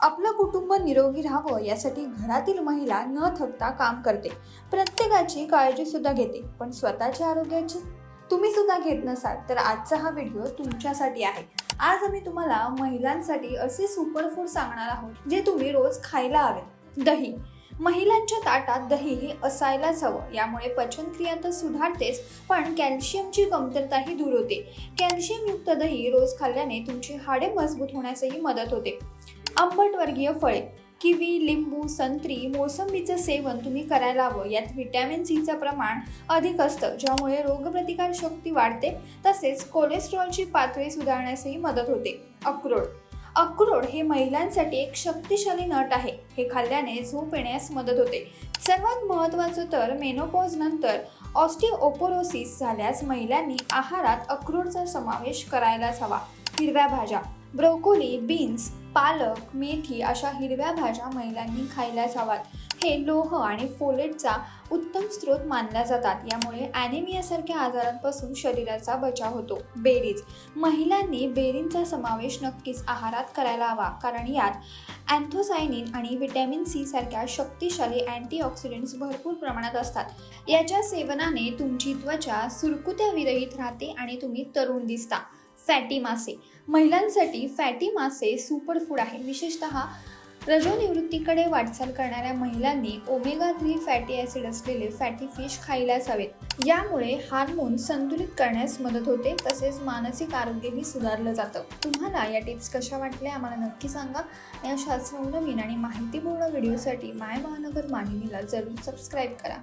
आपलं कुटुंब निरोगी राहावं यासाठी घरातील महिला न थकता काम करते. प्रत्येकाची काळजी सुद्धा घेते पण स्वतःच्या आरोग्याची? तुम्ही सुद्धा घेत नसाल तर आजचा हा व्हिडिओ तुमच्यासाठी आहे. आज आम्ही तुम्हाला महिलांसाठी असे सुपरफूड सांगणार आहोत जे तुम्ही रोज खायला हवे. दही. महिलांच्या ताटात दही हे असायलाच हवं यामुळे पचनक्रिया तर सुधारतेच पण कॅल्शियमची कमतरताही दूर होते. कॅल्शियमयुक्त दही रोज खाल्ल्याने तुमची हाडे मजबूत होण्यासही मदत होते. आंबट वर्गीय फळे किवी लिंबू संत्री मोसंबीचं सेवन तुम्ही करायला हवं. यात व्हिटॅमिन सीचं प्रमाण अधिक असतं ज्यामुळे रोगप्रतिकार शक्ती वाढते. तसेच कोलेस्ट्रॉलची पातळी सुधारण्यासही मदत होते. अक्रोड. अक्रोड हे महिलांसाठी एक शक्तिशाली नट आहे. हे खाल्ल्याने झोप येण्यास मदत होते. सर्वात महत्त्वाचं तर मेनोपॉज नंतर ऑस्टिओपोरोसिस झाल्यास महिलांनी आहारात अक्रोडचा समावेश करायलाच हवा. हिरव्या भाज्या. ब्रोकोली बीन्स पालक मेथी अशा हिरव्या भाज्या महिलांनी खायलाच हव्यात हे लोह आणि फोलेटचा उत्तम स्रोत मानल्या जातात. यामुळे ॲनेमियासारख्या आजारांपासून शरीराचा बचाव होतो. बेरीज. महिलांनी बेरींचा समावेश नक्कीच आहारात करायला हवा कारण यात अँथोसायनिन आणि व्हिटॅमिन सी सारख्या शक्तिशाली अँटीऑक्सिडंट्स भरपूर प्रमाणात असतात. याच्या सेवनाने तुमची त्वचा सुरकुत्या विरहित राहते आणि तुम्ही तरुण दिसता. फॅटी मासे. महिलांसाठी फॅटी मासे सुपर फूड आहे. विशेषतः रजोनिवृत्तीकडे वाटचाल करणाऱ्या महिलांनी ओमेगा थ्री फॅटी ॲसिड असलेले फॅटी फिश खायलाच हवेत. यामुळे हार्मोन संतुलित करण्यास मदत होते तसेच मानसिक आरोग्यही सुधारलं जातं. तुम्हाला या टिप्स कशा वाटल्या आम्हाला नक्की सांगा. या शास्त्र नवीन आणि माहितीपूर्ण व्हिडिओसाठी माय महानगर मानिनीला जरूर सबस्क्राईब करा.